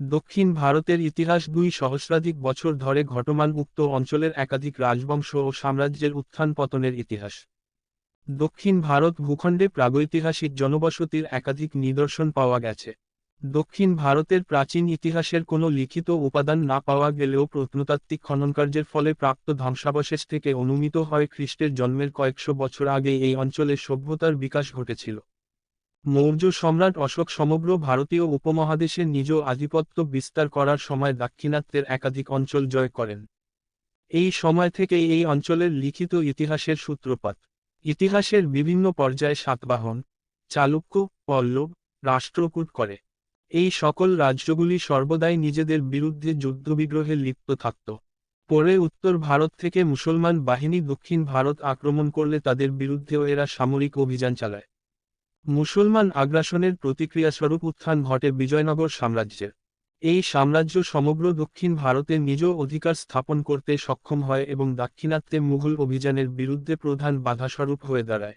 দক্ষিণ ভারতের ইতিহাস দুই সহস্রাধিক বছর ধরে ঘটমান উক্ত অঞ্চলের একাধিক রাজবংশ ও সাম্রাজ্যের উত্থান পতনের ইতিহাস। দক্ষিণ ভারত ভূখণ্ডে প্রাগৈতিহাসিক জনবসতির একাধিক নিদর্শন পাওয়া গেছে। দক্ষিণ ভারতের প্রাচীন ইতিহাসের কোনো লিখিত উপাদান না পাওয়া গেলেও প্রত্নতাত্ত্বিক খননকার্যের ফলে প্রাপ্ত ধ্বংসাবশেষ থেকে অনুমিত হয় খ্রিস্টের জন্মের কয়েকশো বছর আগে এই অঞ্চলে সভ্যতার বিকাশ ঘটেছিল। মৌর্য সম্রাট অশোক সমগ্র ভারতীয় উপমহাদেশে নিজ আধিপত্য বিস্তার করার সময় দাক্ষিণাত্যের একাধিক অঞ্চল জয় করেন। এই সময় থেকে এই অঞ্চলের লিখিত ইতিহাসের সূত্রপাত। ইতিহাসের বিভিন্ন পর্যায়ে সাতবাহন, চালুক্য, পল্লব, রাষ্ট্রকূট করে। এই সকল রাজ্যগুলি সর্বদাই নিজেদের বিরুদ্ধে যুদ্ধবিগ্রহে লিপ্ত থাকত। পরে উত্তর ভারত থেকে মুসলমান বাহিনী দক্ষিণ ভারত আক্রমণ করলে তাদের বিরুদ্ধেও এরা সামরিক অভিযান চালায়। মুসলমান আগ্রাসনের প্রতিক্রিয়াস্বরূপ উত্থান ঘটে বিজয়নগর সাম্রাজ্যের। এই সাম্রাজ্য সমগ্র দক্ষিণ ভারতে নিজ অধিকার স্থাপন করতে সক্ষম হয় এবং দাক্ষিণাত্যে মুঘল অভিযানের বিরুদ্ধে প্রধান বাধাস্বরূপ হয়ে দাঁড়ায়।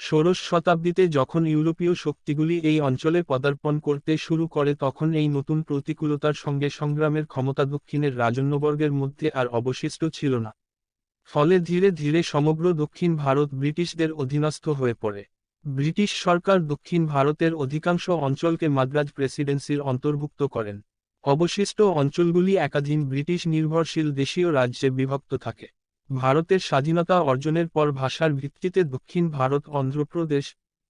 ষোড়শ শতাব্দীতে যখন ইউরোপীয় শক্তিগুলি এই অঞ্চলে পদার্পণ করতে শুরু করে, তখন এই নতুন প্রতিকূলতার সঙ্গে সংগ্রামের ক্ষমতা দক্ষিণের রাজন্যবর্গের মধ্যে আর অবশিষ্ট ছিল না। ফলে ধীরে ধীরে সমগ্র দক্ষিণ ভারত ব্রিটিশদের অধীনস্থ হয়ে পড়ে। ব্রিটিশ সরকার দক্ষিণ ভারতের অধিকাংশ অঞ্চলকে মাদ্রাজ প্রেসিডেন্সির অন্তর্ভুক্ত করেন। অবশিষ্ট অঞ্চলগুলি একাধীন ব্রিটিশ নির্ভরশীল দেশীয় রাজ্যে বিভক্ত থাকে। ভারতের স্বাধীনতা অর্জনের পর ভাষার ভিত্তিতে দক্ষিণ ভারত, অন্ধ্রপ্রদেশ,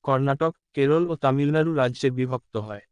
কর্ণাটক, কেরল ও তামিলনাড়ু রাজ্যে বিভক্ত হয়।